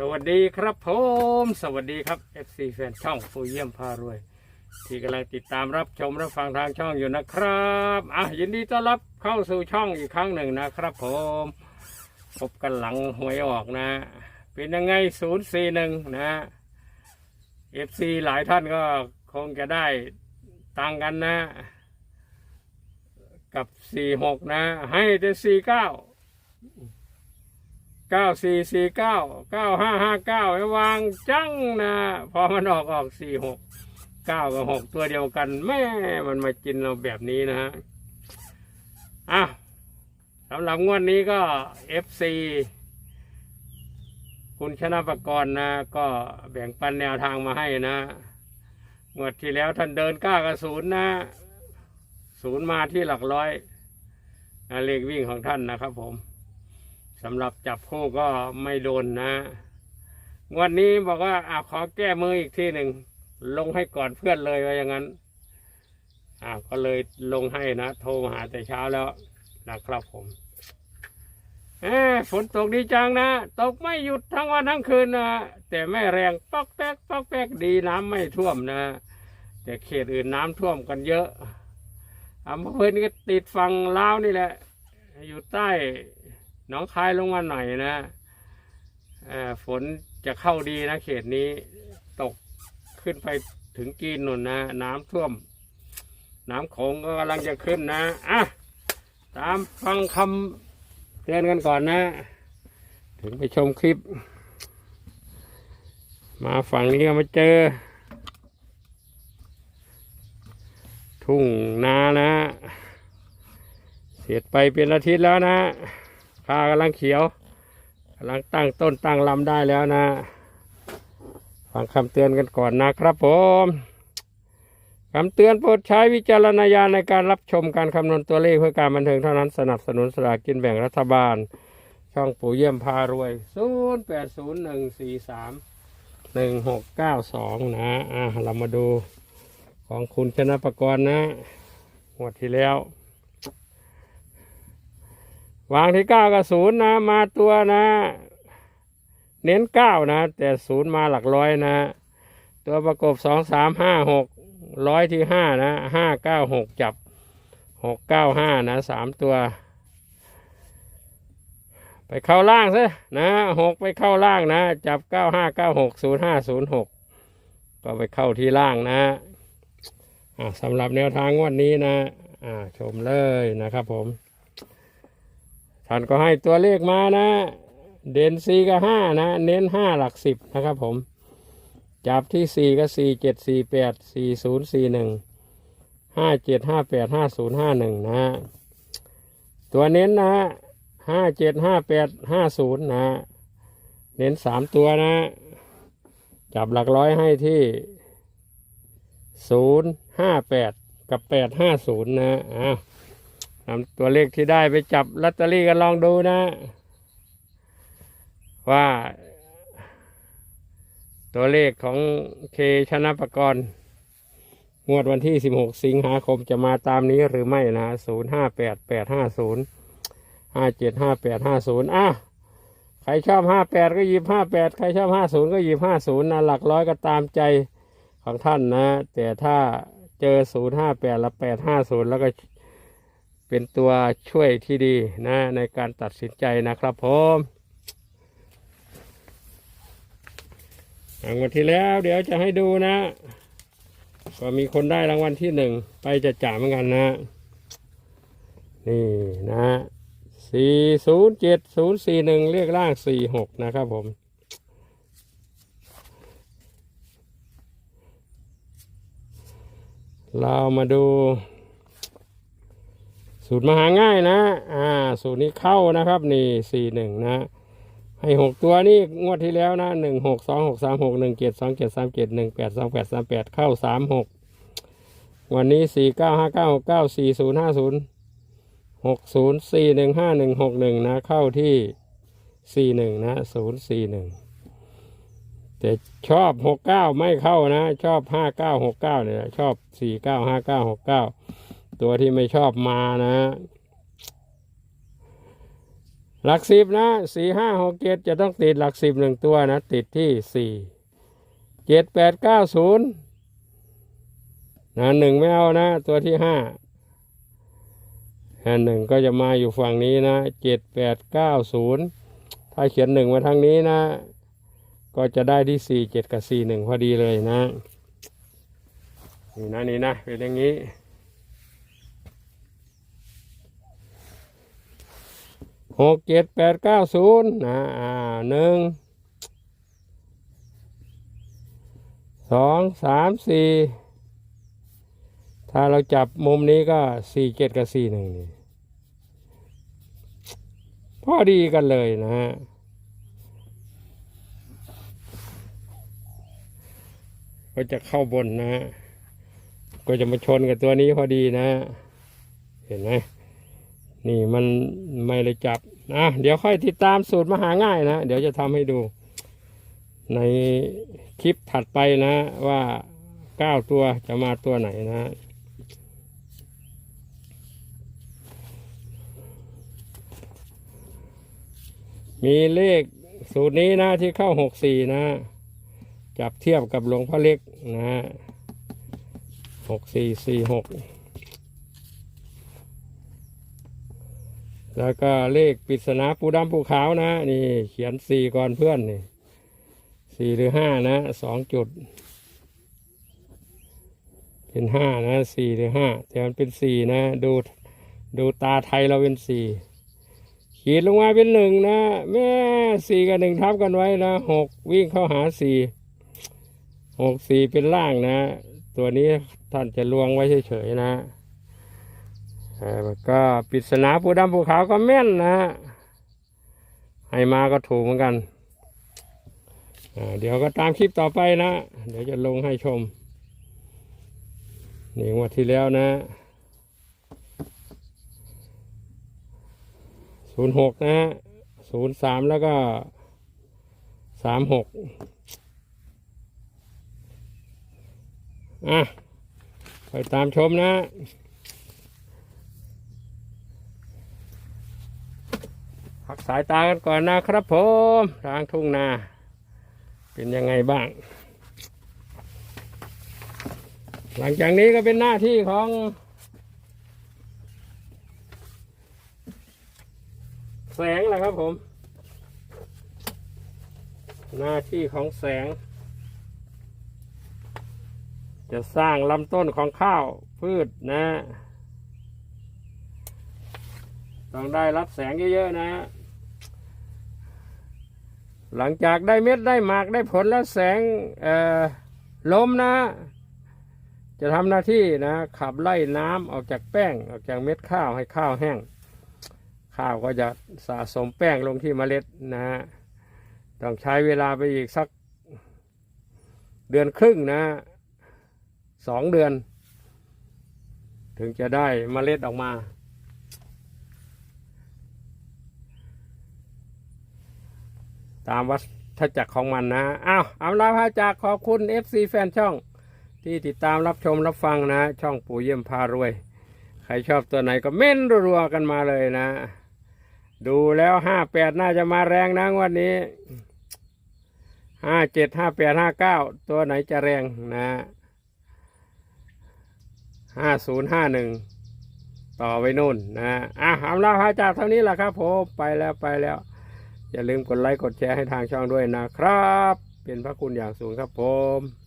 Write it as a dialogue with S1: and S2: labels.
S1: สวัสดีครับผม สวัสดีครับ FC แฟนช่องฟูเยี่ยมพารวย ที่กำลังติดตามรับชมรับฟังทางช่องอยู่นะครับอะยินดีต้อนรับเข้าสู่ช่องอีกครั้งหนึ่งนะครับผมพบกันหลังหวยออกนะ เป็นยังไง 041 นะ FC หลายท่านก็คงจะได้ตังกันนะ กับ 46 นะ ให้แต่49 เก้าสี่สี่เก้าเก้าห้าห้าเก้าไว้วางจังนะพอมันออกออกสี่หกเก้ากับหกตัวเดียวกันแม่มันมากินเราแบบนี้นะฮะอะสำหรับงวดนี้ก็เอฟซีคุณชนะประกรณ์นะ ก็แบ่งปันแนวทางมาให้นะงวดที่แล้วท่านเดินก้ากับศูนย์นะศูนย์มาที่หลักร้อยเลขวิ่งของท่านนะครับผม สำหรับจับคู่ก็ไม่โดนนะงวันนี้บอกว่าอาขอแก้มืออีกทีหนึ่งลงให้ก่อนเพื่อนเลยว่าอย่างนั้นอ่าก็เลยลงให้นะ โทรมาหาแต่เช้าแล้วนะครับผมเอฝนตกดีจังนะ ตกไม่หยุดทั้งวันทั้งคืนนะแต่ไม่แรงปอกแป๊กปอกแป๊กดีน้ำไม่ท่วมนะ แต่เขตอื่นน้ำท่วมกันเยอะอำเภอนี้ก็ติดฝั่งลาวนี่แหละ อยู่ใต้ น้องคายลงมาหน่อยนะฝนจะเข้าดีนะเขตนี้ตกขึ้นไปถึงกีนนุนนะ น้ำท่วม น้ำโขงก็กำลังจะขึ้นนะอะตามฟังคำเตือนกันก่อนนะ ถึงไปชมคลิป มาฝั่งนี้ก็มาเจอ ทุ่งนานะ เสร็จไปเป็นอาทิตย์แล้วนะ ข้ากำลังเขียวกำลังตั้งต้นตั้งลำได้แล้วนะ ฟังคำเตือนกันก่อนนะครับผมคำเตือนโปรดใช้วิจารณญาณในการรับชมการคำนวณตัวเลขเพื่อการบันเทิงเท่านั้นสนับสนุนสลากกินแบ่งรัฐบาล ช่องปู่เยี่ยมพารวย 0 8 0 1 4 3 1 6 9 2 นะ อะ เรามาดูของคุณชนะประกรณ์นะ งวดที่แล้ว วางที่เก้ากับศูนย์นะ มาตัวนะ เน้นเก้านะ แต่ศูนย์มาหลักร้อยนะ ตัวประกบสองสามห้าหกร้อยที่ห้านะห้าเก้าหกจับหกเก้าห้านะสามตัว ไปเข้าล่างซะนะหกไปเข้าล่างนะ จับเก้าห้าเก้าหกศูนย์ห้าศูนย์หกก็ไปเข้าที่ล่างนะอ่าสำหรับแนวทางงวันนี้นะอ่าชมเลยนะครับผม ท่านก็ให้ตัวเลขมานะ เด่นสี่กับห้านะ เน้นห้าหลักสิบนะครับผม จับที่สี่ก็สี่เจ็ดสี่แปดสี่ศูนย์สี่หนึ่งห้าเจ็ดห้าแปดห้าศูนย์ห้าหนึ่งนะฮะตัวเน้นนะฮะห้าเจ็ดห้าแปดห้าศูนย์นะเน้นสามตัวนะ จับหลักร้อยให้ที่ศูนย์ห้าแปดกับแปดห้าศูนย์นะอ่าว นำตัวเลขที่ได้ไปจับลอตเตอรี่กันลองดูนะ ว่า ตัวเลขของเคชนะประกรณ์งวดวันที่ 16 สิงหาคมจะมาตามนี้หรือไม่นะ 058 850 57 58 50 อะ ใครชอบ 58 ก็หยิบ 58 ใครชอบ 50 ก็หยิบ 50 นะ หลักร้อยก็ตามใจของท่านนะ แต่ถ้าเจอ 058 และ 850 แล้วก็ เป็นตัวช่วยที่ดีนะในการตัดสินใจนะครับผมรางวัลที่แล้วเดี๋ยวจะให้ดูนะ ก็มีคนได้รางวัลที่หนึ่งไปจะจ่าเหมือนกันนะ นี่นะสี่ศูนย์เจ็ดศูนย์สี่หนึ่งเรียกร่างสี่หกนะครับผมเรามาดู สูตรมหาง่ายนะ อ่า สูตรนี้เข้านะครับนี่สี่หนึ่งนะ ให้หกตัวนี่งวดที่แล้วนะหนึ่งหกสองหกสามหกหนึ่งเจ็ดสองเจ็ดสามเจ็ดหนึ่งแปดสองแปดสามแปดเข้าสามหกวันนี้สี่เก้าห้าเก้าหกเก้าสี่ศูนย์ห้าศูนย์หกศูนย์สี่หนึ่งห้าหนึ่งหกหนึ่งนะ เข้าที่สี่หนึ่งนะศูนย์สี่หนึ่งแต่ชอบหกเก้าไม่เข้านะ ชอบห้าเก้าหกเก้าเนี่ยชอบสี่เก้าห้าเก้าหกเก้า ตัวที่ไม่ชอบมานะหลักสิบนะสี่ห้าหกเจ็ดจะต้องติดหลักสิบหนึ่งตัวนะ ติดที่สี่เจ็ดแปดเก้าศูนย์นะหนึ่งไม่เอานะ ตัวที่ห้าอันหนึ่งก็จะมาอยู่ฝั่งนี้นะเจ็ดแปดเก้าศูนย์ถ้าเขียนหนึ่งมาทางนี้นะ ก็จะได้ที่สี่เจ็ดกับสี่หนึ่งพอดีเลยนะ นี่นะนี่นะเป็นอย่างนี้ หกเจ็ดแปดเก้าศูนย์นะอ่าหนึ่งสองสามสี่ถ้าเราจับมุมนี้ก็สี่เจ็ดกับสี่หนึ่งนี่พอดีกันเลยนะฮะก็จะเข้าบนนะฮะก็จะมาชนกับตัวนี้พอดีนะ เห็นไหม นี่มันไม่ได้จับนะเดี๋ยวค่อยติดตามสูตรมาหาง่ายนะ เดี๋ยวจะทำให้ดู ในคลิปถัดไปนะว่าเก้าตัวจะมาตัวไหนนะมีเลขสูตรนี้นะที่เข้าหกสี่นะ จับเทียบกับหลวงพ่อเล็กนะหกสี่สี่หก แล้วก็เลขปริศนาปูดำปูขาวนะ นี่ เขียนสี่ก่อนเพื่อนนี่สี่หรือห้านะสองจุด เป็นห้านะสี่หรือห้าแต่มันเป็นสี่นะ ดูดูตาไทยเราเป็นสี่ขีดลงมาเป็นหนึ่งนะ แม่สี่กับหนึ่งทับกันไว้นะหกวิ่งเข้าหาสี่หกสี่เป็นล่างนะ ตัวนี้ท่านจะลวงไว้เฉยๆนะ แล้วก็ปริศนาผู้ดำผู้ขาวก็แม่นนะฮะให้มาก็ถูกเหมือนกัน เดี๋ยวก็ตามคลิปต่อไปนะ เดี๋ยวจะลงให้ชม นี่งวดที่แล้วนะศูนย์หกนะศูนย์สามแล้วก็สามหกอะ ไปตามชมนะ พักสายตากันก่อนนะครับผมทางทุ่งนา เป็นยังไงบ้าง หลังจากนี้ก็เป็นหน้าที่ของแสงแหละครับผม หน้าที่ของแสง จะสร้างลำต้นของข้าวพืชนะ ต้องได้รับแสงเยอะ ๆ นะ หลังจากได้เม็ดได้หมากได้ผลแล้วแสงลมนะ จะทำหน้าที่นะ ขับไล่น้ำออกจากแป้งออกจากเม็ดข้าวให้ข้าวแห้ง ข้าวก็จะสะสมแป้งลงที่เมล็ดนะฮะต้องใช้เวลาไปอีกสักเดือนครึ่งนะสองเดือน ถึงจะได้เมล็ดออกมา ตามวัฏจักรของมันนะอ้าวอำลาพาจากขอบคุณ FC แฟนช่อง ที่ติดตามรับชมรับฟังนะ ช่องปู่เยี่ยมพารวย ใครชอบตัวไหนก็เม่นรัวๆกันมาเลยนะ ดูแล้วห้าแปดน่าจะมาแรงนะวันนี้ห้าเจ็ดห้าแปดห้าเก้าตัวไหนจะแรงนะห้าศูนย์ห้าหนึ่งต่อไปนู่นนะอะอำลาพาจากเท่านี้แหละครับผมไปแล้วไปแล้ว อย่าลืมกดไลค์กดแชร์ให้ทางช่องด้วยนะครับ เป็นพระคุณอย่างสูงครับผม